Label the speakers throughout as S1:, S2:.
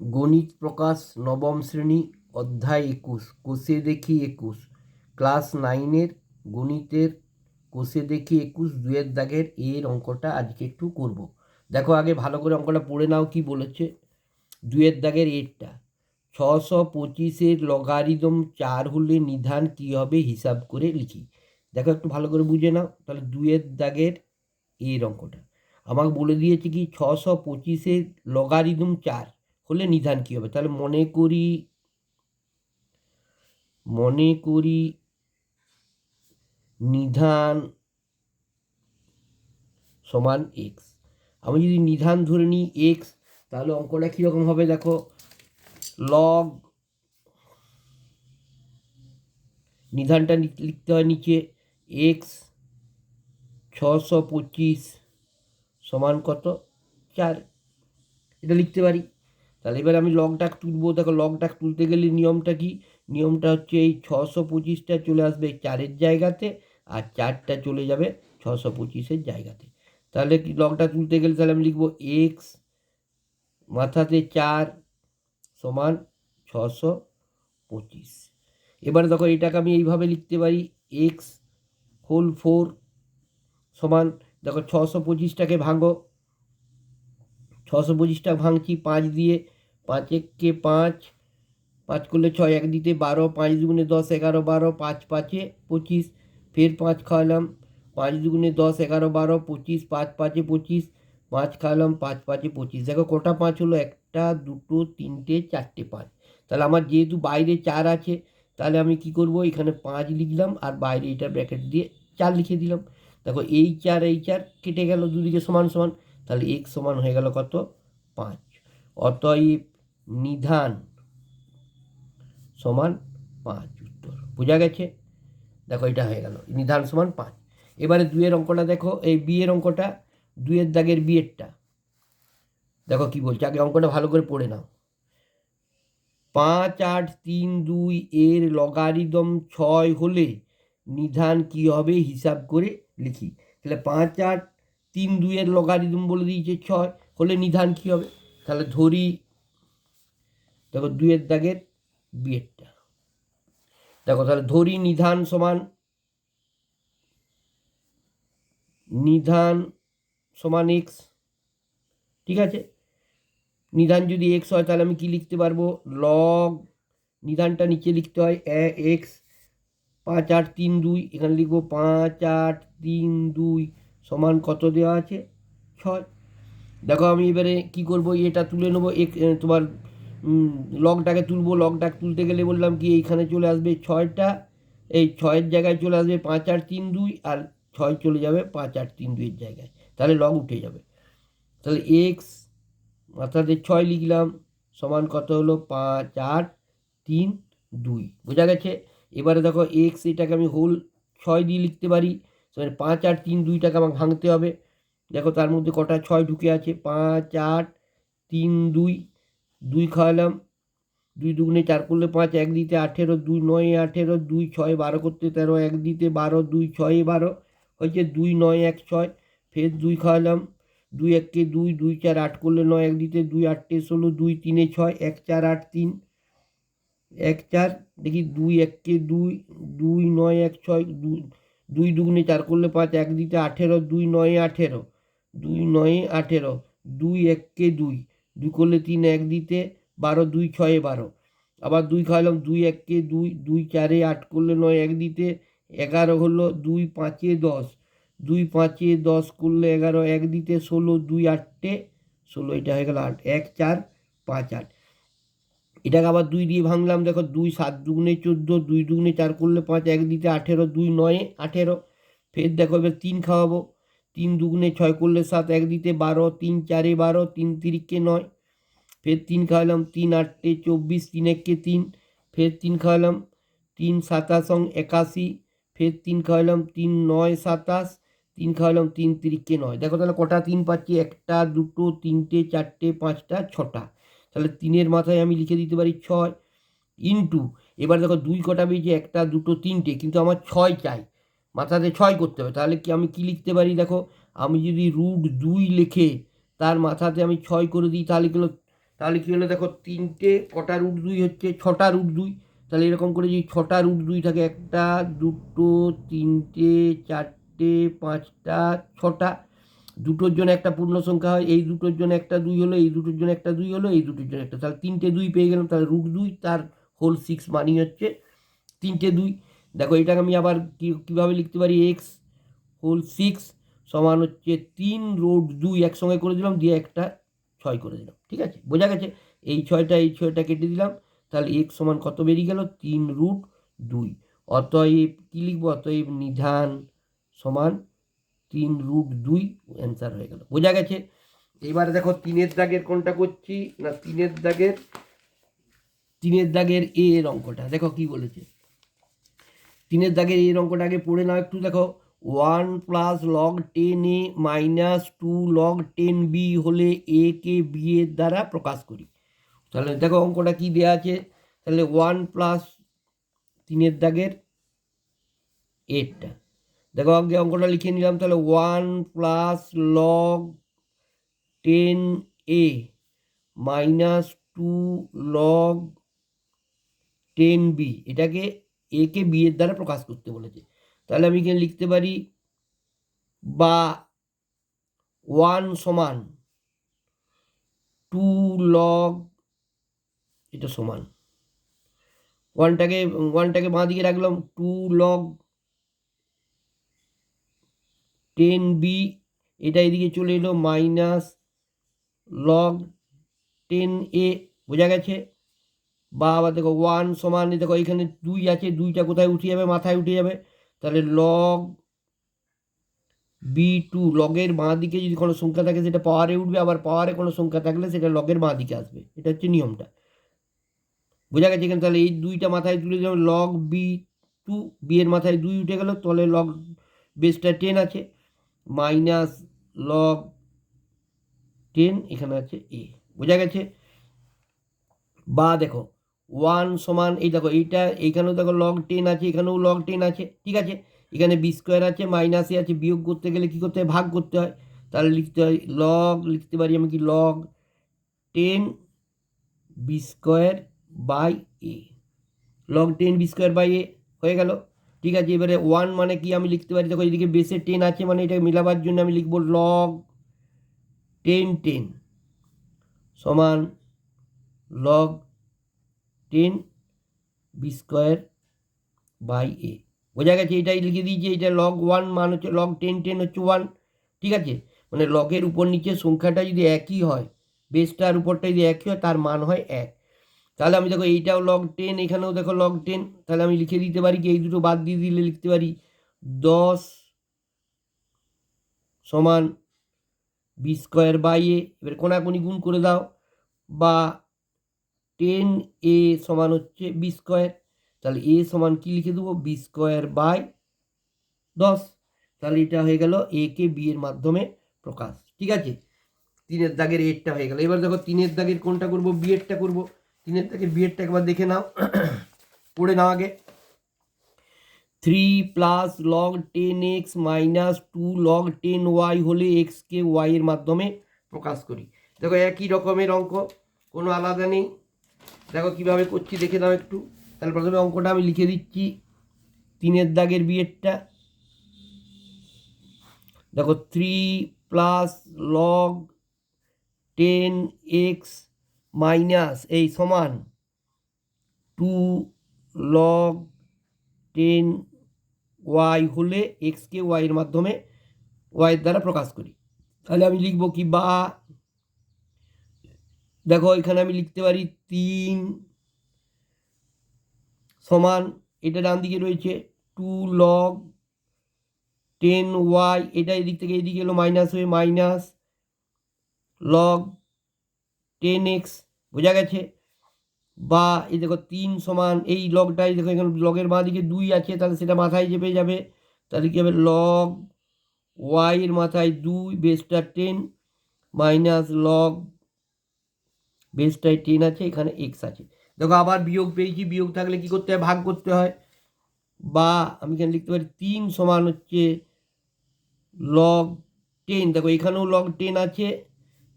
S1: গণিত প্রকাশ, নবম শ্রেণি, অধ্যায় একুশ, কোষে দেখি একুশ। ক্লাস নাইনের গণিতের কোষে দেখি একুশ, দুয়ের দাগের এর অঙ্কটা আজকে একটু করব। দেখো আগে ভালো করে অঙ্কটা পড়ে নাও কি বলেছে। দুয়ের দাগের এরটা, ছশো পঁচিশের লগারিদম চার হলে নিধান কী হবে হিসাব করে লিখি। দেখো একটু ভালো করে বুঝে নাও, তাহলে দুয়ের দাগের এর অঙ্কটা। আমাকে বলে দিয়েছে কি, ছশো পঁচিশের লগারিদম চার হলে নিধান কী হবে? তাহলে মনে করি মনে করি নিধান সমান এক্স আমি যদি নিধান ধরে নিই এক্স তাহলে অঙ্কটা কীরকম হবে দেখো? লগ নিধানটা লিখতে হয় নিচে এক্স ছশো পঁচিশ সমান কত? চার। এটা লিখতে পারি। তাহলে এবার আমি লগ ডাক তুলবো। দেখো লগ ডাক তুলতে গেলে নিয়মটা কি? নিয়মটা হচ্ছে এই ছশো পঁচিশটা চলে আসবে চারের জায়গাতে আর চারটা চলে যাবে ছশো পঁচিশের জায়গাতে। তাহলে কি লগটা তুলতে গেলে তাহলে আমি লিখব এক্স মাথাতে চার সমান ছশো পঁচিশ। এবার দেখো এটাকে আমি এইভাবে লিখতে পারি এক্স হোল ফোর সমান, দেখো ছশো পঁচিশটাকে ভাঙো। ছশো পঁচিশটা ভাঙছি পাঁচ দিয়ে পাঁচ এককে পাঁচ পাঁচ করলে ছয়, এক দিতে বারো, পাঁচ দুগুণে দশ, এগারো, বারো, পাঁচ পাঁচে পঁচিশ, ফের পাঁচ খাওয়ালাম, পাঁচ দুগুণে দশ, এগারো, বারো, পঁচিশ, পাঁচ পাঁচে পঁচিশ, পাঁচ খাওয়ালাম, পাঁচ পাঁচে পঁচিশ। দেখো কটা পাঁচ হলো? একটা, দুটো, তিনটে, চারটে পাঁচ। তাহলে আমার যেহেতু বাইরে চার আছে, তাহলে আমি কি করব? এখানে পাঁচ লিখলাম আর বাইরে এটা ব্র্যাকেট দিয়ে চার লিখে দিলাম। দেখো এই চার এই চার কেটে গেল দুদিকে সমান সমান, তাহলে এক সমান হয়ে গেল কত? পাঁচ। অতএব নিধান সমান পাঁচ উত্তর। বোঝা গেছে? দেখো, এটা হয়ে গেল। নিধান সমান পাঁচ। এবারে দুয়ের অঙ্কটা দেখো। এই বিয়ের অঙ্কটা দুয়ের দাগের বিয়েরটা। দেখো কি বলছে। আগে অঙ্কটা ভালো করে পড়ে নাও। পাঁচ আট তিন দুই এর লগারিদম ছয় হলে নিধান কি হবে? হিসাব করে লিখি। তাহলে পাঁচ আট তিন দুইয়ের লগারিদম বলে দিয়েছে ছয়। হলে নিধান কি হবে? তাহলে ধরি দেখো দুইয়ের দাগের বিয়েরটা। দেখো তাহলে ধরি নিধান সমান নিধান সমান এক্স ঠিক আছে? নিধান যদি এক্স হয় তাহলে আমি কি লিখতে পারব? লগ নিধানটা নিচে লিখতে হয় এক্স পাঁচ আট তিন দুই, এখানে লিখব পাঁচ আট তিন দুই সমান কত দেওয়া আছে? ছয়। দেখো আমি এবারে কি করব? এটা তুলে নেব এক তোমার উম, লগটাকে তুলবো লগটাকে তুলতে গেলে বললাম কি এইখানে চলে আসবে ছয়টা এই ছয়ের জায়গায় চলে আসবে পাঁচ আট তিন দুই আর ছয় চলে যাবে পাঁচ আট তিন দুইয়ের জায়গায়। তাহলে লগ উঠে যাবে। তাহলে এক্স মাথাতে ছয় লিখলাম সমান কত হলো? পাঁচ আট তিন দুই। বোঝা গেছে? এবারে দেখো এক্স এটাকে আমি হোল ছয় দিয়ে লিখতে পারি। মানে পাঁচ আট তিন দুইটাকে আমাকে ভাঙতে হবে। দেখো তার মধ্যে কটা ছয় ঢুকে আছে? পাঁচ আট তিন দুই দুই খাওয়ালাম, দুই দুগুণে চার করলে পাঁচ, এক দিতে আঠেরো, দুই নয় আঠেরো, দুই ছয় বারো করতে তেরো, এক দিতে বারো, দুই ছয় বারো, হয়েছে দুই নয় এক ছয়, ফের দুই খাওয়ালাম, দুই এককে দুই দুই চার আট করলে নয়, এক দিতে দুই আটটে ষোলো, দুই তিনে ছয়, এক চার আট তিন, এক চার, দেখি দুই এককে দুই দুই নয় এক ছয় দুই দুই দুগুণে চার করলে পাঁচ, এক দিতে আঠেরো, দুই নয় আঠেরো, দুই নয়ে আঠেরো, দুই এককে দুই দুই করলে তিন এক দিতে বারো, দুই ছয়ে বারো। আবার দুই খাওয়ালাম দুই এককে দুই দুই চারে আট করলে নয় এক দিতে, এগারো হলো দুই পাঁচে দশ। দুই পাঁচে দশ করলে এগারো এক দিতে ষোলো, দুই আটটে ষোলো, এটা হয়ে গেল আট। এক, চার, পাঁচ, আট। এটাকে আবার দুই দিয়ে ভাঙলাম, দেখো দুই সাত দুগুণে চোদ্দ, দুই দুগুণে চার করলে পাঁচ, এক দিতে আঠেরো, দুই নয়ে, আঠেরো। ফের দেখো এবার তিন খাওয়াবো। তিন দুগুণে ছয় করলে সাত, এক দিতে বারো, তিন চারে বারো, তিন তিরিককে নয়। ফের তিন খাওয়ালাম, তিন আটটে চব্বিশ, তিন এককে তিন। ফের তিন খাওয়ালাম, তিন সাতাশ অং একাশি। ফের তিন খাওয়ালাম, তিন নয় সাতাশ। তিন খাওয়ালাম, তিন তিরিককে নয়। দেখো তাহলে কটা তিন পাচ্ছি? একটা, দুটো, তিনটে, চারটে, পাঁচটা, ছটা। তাহলে তিনের মাথায় আমি লিখে দিতে পারি ছয় ইন্টু। এবার দেখো দুই কটা বেজে একটা, দুটো, তিনটে, কিন্তু আমার ছয় চাই। মাথাতে ছয় করতে হবে। তাহলে কি আমি কি লিখতে পারি? দেখো, আমি যদি রুট দুই লিখে তার মাথাতে আমি ছয় করে দিই, তাহলে গেলো তাহলে কী হলো? দেখো, তিনটে, কটা রুট দুই হচ্ছে, ছটা রুট দুই। তাহলে এরকম করে যদি ছটা রুট দুই থাকে, একটা, দুটো, তিনটে, চারটে, পাঁচটা, ছটা, দুটোর জন্য একটা পূর্ণ সংখ্যা হয়, এই দুটোর জন্য একটা দুই হলো, এই দুটোর জন্য একটা দুই হলো, এই দুটোর জন্য একটা। তাহলে তিনটে দুই পেয়ে গেলাম, তাহলে রুট দুই, তার হোল সিক্স মানি হচ্ছে তিনটে দুই। দেখো এটাকে আমি আবার কীভাবে লিখতে পারি? এক্স হোল সিক্স সমান হচ্ছে তিন রুট দুই একসঙ্গে করে দিলাম, দিয়ে একটা ছয় করে দিলাম। ঠিক আছে? বোঝা গেছে? এই ছয়টা এই ছয়টা কেটে দিলাম, তাহলে এক্স সমান কত বেরিয়ে গেল? তিন রুট দুই। অতএব কী লিখব? অতএব নিধান সমান তিন রুট দুই অ্যান্সার হয়ে গেল। বোঝা গেছে? এবারে দেখো তিনের দাগের কোনটা করছি? না, তিনের দাগের তিনের দাগের এর অঙ্কটা। দেখো কি বলেছে। তিনের দাগের এই অঙ্কটা আগে পড়ে নাও একটু, দেখো। One plus log ten A minus two log ten B হলে এ কে বি এর দ্বারা প্রকাশ করি। তাহলে দেখো অঙ্কটা কি দেওয়া আছে? তাহলে ওয়ান প্লাস তিনের দাগের এইটটা দেখো আগে অঙ্কটা লিখে নিলাম, তাহলে one plus log ten A minus two log ten B এটাকে এ কে বি এর দ্বারা প্রকাশ করতে বলেছে। তাহলে আমি এখানে লিখতে পারি বা ওয়ান সমান টু লগ এটা সমান। ওয়ানটাকে ওয়ানটাকে বাঁ দিকে রাখলাম টু লগ টেন বি এটা এদিকে চলে এলো মাইনাস লগ টেন এ বোঝা গেছে? বা আবার দেখো ওয়ান সমান দেখো এখানে দুই আছে, দুইটা কোথায় উঠে যাবে? মাথায় উঠে যাবে। তাহলে লগ বি টু লগের বাঁ দিকে যদি কোনো সংখ্যা থাকে, সেটা পাওয়ারে উঠবে, আবার পাওয়ারে কোনো সংখ্যা থাকলে সেটা লগের বাঁ দিকে আসবে। এটা হচ্ছে নিয়মটা। বোঝা গেছে এখানে? তাহলে এই দুইটা মাথায় তুলে দিলাম লগ বি টু বি এর মাথায় দুই উঠে গেল, তাহলে লগ বেসটা টেন আছে মাইনাস লগ টেন এখানে আছে এ বোঝা গেছে? বা দেখো ওয়ান সমান, এই দেখো, এইটা, এইখানেও দেখো লগ টেন আছে, এখানেও লগ টেন আছে, ঠিক আছে? এখানে বি স্কোয়ার আছে মাইনাসে আছে, বিয়োগ করতে গেলে কী করতে হয়? ভাগ করতে হয়। তাহলে লিখতে হয় লগ লিখতে পারি আমি কি? Log ten B square by A log ten B square by A হয়ে গেল। ঠিক আছে, এবারে ওয়ান মানে কি আমি লিখতে পারি? দেখো, এদিকে বেসে টেন আছে মানে এটাকে মেলাবার জন্য আমি লিখব লগ টেন টেন সমান log ten B square by A বোঝা গেছে, এটাই লিখে দিয়েছি, এটা লগ ওয়ান মান হচ্ছে লগ টেন টেন হচ্ছে ওয়ান ঠিক আছে? মানে লগের উপর নিচে সংখ্যাটা যদি একই হয় বেসটার উপরটা যদি একই হয়, তার মান হয় এক। তাহলে আমি দেখো, এইটাও লগ টেন এখানেও দেখো লগ টেন তাহলে আমি লিখে দিতে পারি কি, এই দুটো বাদ দিয়ে দিলে লিখতে পারি দশ সমান বি স্কোয়ার বাই এ এবার কোনাকুনি গুণ করে দাও, বা টেন এ সমান হচ্ছে বি স্কোয়ার তাহলে এ সমান কি লিখে দেবো? বি স্কোয়ার বাই দশ। তাহলে এটা হয়ে গেল এ কে বি এর মাধ্যমে প্রকাশ। ঠিক আছে? তিনের দাগের এরটা হয়ে গেল। এবার দেখো, তিনের দাগের কোনটা করব? বি এরটা করব। তিনের দাগের বি এরটা একবার দেখে নাও। পড়ে নাও আগে। Three plus log ten X minus two log ten Y হলে এক্সকে ওয়াই এর মাধ্যমে প্রকাশ করি। দেখো, একই রকমের অঙ্ক, কোনো আলাদা নেই। দেখো কীভাবে করছি, দেখে নাও একটু। তাহলে প্রথমে অঙ্কটা আমি লিখে দিচ্ছি। তিনের দাগের বিয়েরটা। দেখো three plus log ten X minus এই সমান টু লগ টেন ওয়াই হলে এক্সকে ওয়াইয়ের মাধ্যমে ওয়াইয়ের দ্বারা প্রকাশ করি। তাহলে আমি লিখব কি, বা দেখো, এখানে আমি লিখতে পারি তিন সমান, এটা ডান দিকে রয়েছে টু লগ টেন ওয়াই এটা এদিক থেকে এদিকে এলো মাইনাস হয়ে মাইনাস লগ টেন এক্স বোঝা গেছে? বা এই দেখো, তিন সমান, এই লগটাই দেখো, এখানে লগের বাঁ দিকে দুই আছে, তাহলে সেটা মাথায় চেপে যাবে, তাহলে কী হবে? লগ ওয়াইয়ের মাথায় দুই বেসটা টেন মাইনাস লগ বেসটায় টেন আছে, এখানে এক্স আছে। দেখো আবার বিয়োগ পেয়েছি বিয়োগ থাকলে কি করতে হয়? ভাগ করতে হয়। বা আমি এখানে লিখতে পারি তিন সমান হচ্ছে লগ টেন দেখো এখানেও লগ টেন আছে,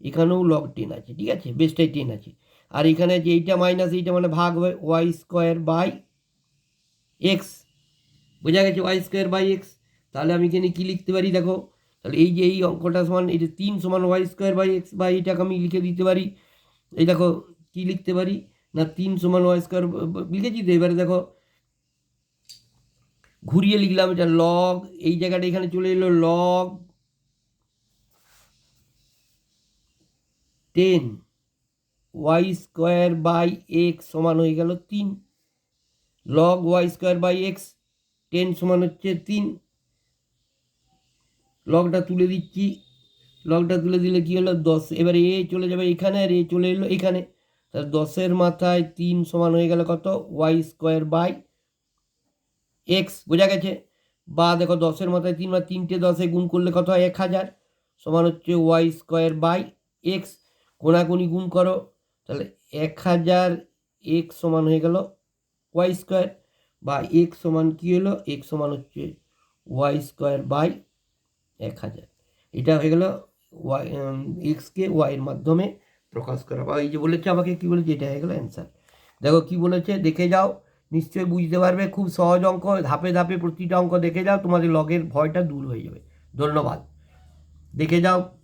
S1: এখানেও লগ টেন আছে, ঠিক আছে? বেসটাই টেন আছে। আর এখানে যে এইটা মাইনাস এইটা মানে ভাগ হবে ওয়াই স্কোয়ার বাই এক্স বোঝা গেছে ওয়াই স্কোয়ার বাই এক্স তাহলে আমি এখানে কী লিখতে পারি? দেখো, তাহলে এই যে এই অঙ্কটা সমান যে তিন সমান ওয়াই স্কোয়ার বাই এক্স বা এইটাকে আমি লিখে দিতে পারি। এই দেখো, কি লিখতে পারি? না, তিন সমান ওয়াই স্কোয়ার লিখেছি তো, এবারে দেখো। ঘুরিয়ে লিখলাম এটা লগ এই জায়গাটা এখানে চলে এলো log ten Y square by X সমান হয়ে গেল তিন। Log Y square by X ten সমান হচ্ছে তিন। লগটা তুলে দিচ্ছি লগটা তুলে দিলে কী হলো? দশ। এবারে এ চলে যাবে এখানে আর এ চলে এলো এখানে। তাহলে দশের মাথায় তিন সমান হয়ে গেল কত? Y square by X. বোঝা গেছে? বা দেখো দশের মাথায় তিন বা তিনটে দশে গুণ করলে কত হয়? এক হাজার। সমান হচ্ছে ওয়াই স্কোয়ার বাই এক্স। কোনাকুনি গুণ করো। তাহলে এক হাজার এক্স সমান হয়ে গেল ওয়াই স্কোয়ার। বা এক্স সমান কী হলো? এক্স সমান হচ্ছে ওয়াই স্কোয়ার বাই এক হাজার। এটা হয়ে গেল ওয়াই এক্সকে ওয়াইয়ের মাধ্যমে প্রকাশ করা। বা এই যে বলেছে আমাকে কী বলেছে এটা হয়ে গেলো অ্যান্সার দেখো কী বলেছে, দেখে যাও, নিশ্চয়ই বুঝতে পারবে, খুব সহজ অঙ্ক, ধাপে ধাপে প্রতিটা অঙ্ক দেখে যাও, তোমাদের লগের ভয়টা দূর হয়ে যাবে। ধন্যবাদ। দেখে যাও।